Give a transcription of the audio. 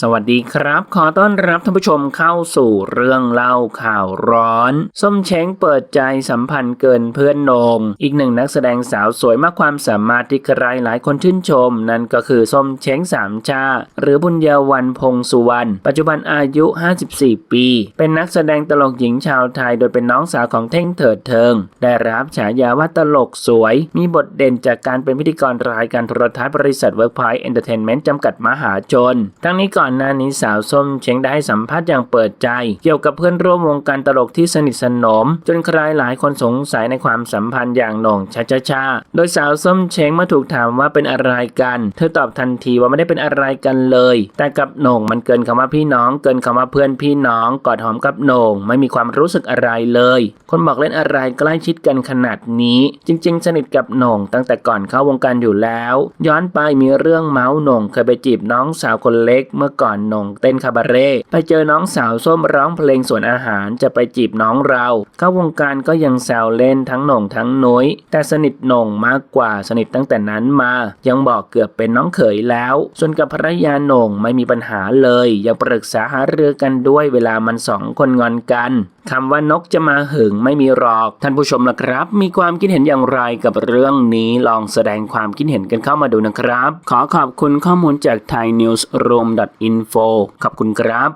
สวัสดีครับ ขอต้อนรับท่านผู้ชมเข้าสู่เรื่องเล่าข่าวร้อน ส้มเช้งเปิดใจสัมพันธ์เกินเพื่อนนง อีกหนึ่งนักแสดงสาวสวยมากความสามารถที่ใครหลายคนชื่นชม นั่นก็คือส้มเช้งสามชา หรือบุญญาวันพงสุวรรณปัจจุบันอายุ 54 ปี เป็นนักแสดงตลกหญิงชาวไทย โดยเป็นน้องสาวของเท่งเถิดเทิง ได้รับฉายาว่าตลกสวย มีบทเด่นจากการเป็นพิธีกรรายการโทรทัศน์บริษัทเวิร์กพอยต์เอนเตอร์เทนเมนต์จำกัดมหาชน ทั้งนี้ก่อนหน้านี้สาวส้มเช้งได้ให้สัมภาษณ์อย่างเปิดใจ เกี่ยวกับเพื่อนร่วมวงการตลกที่สนิทสนม จนใครหลายคนสงสัยในความสัมพันธ์อย่างหน่งชาชาชาโดยสาวส้มเช้งเมื่อถูกถามว่าเป็นอะไรกัน เธอตอบทันทีว่าไม่ได้เป็นอะไรกันเลย แต่กับหน่งมันเกินคำว่าพี่น้อง เกินคำว่าเพื่อนพี่น้องกอดหอมกับโหน่งไม่มีความรู้สึกอะไรเลย คนบอกเล่นอะไรใกล้ชิดกันขนาดนี้ จริง ๆ สนิทกับโหน่งตั้งแต่ก่อนเข้าวงการอยู่แล้ว ย้อนไปมีเรื่องเมาส์โหน่งเคยไปจีบน้องสาวคนเล็กเมื่อื่อก่อนนงเต้นคาบาเร่ไปเจอน้องสาวส้มร้องเพลงสวนอาหารจะไปจีบน้องเรา เข้าวงการก็ยังแซวเล่นทั้งหนงทั้งนุ้ย แต่สนิทหนงมากกว่าสนิทตั้งแต่นั้นมา ยังบอกเกือบเป็นน้องเขยแล้ว ส่วนกับภรรยาหนงไม่มีปัญหาเลย ยังปรึกษาหารือกันด้วยเวลามันสองคนงอนกัน คำว่านกจะมาหึงไม่มีหรอก ท่านผู้ชมนะครับ มีความคิดเห็นอย่างไรกับเรื่องนี้ลองแสดงความคิดเห็นกันเข้ามาดูนะครับ ขอขอบคุณข้อมูลจาก thainews room info ขอบคุณครับ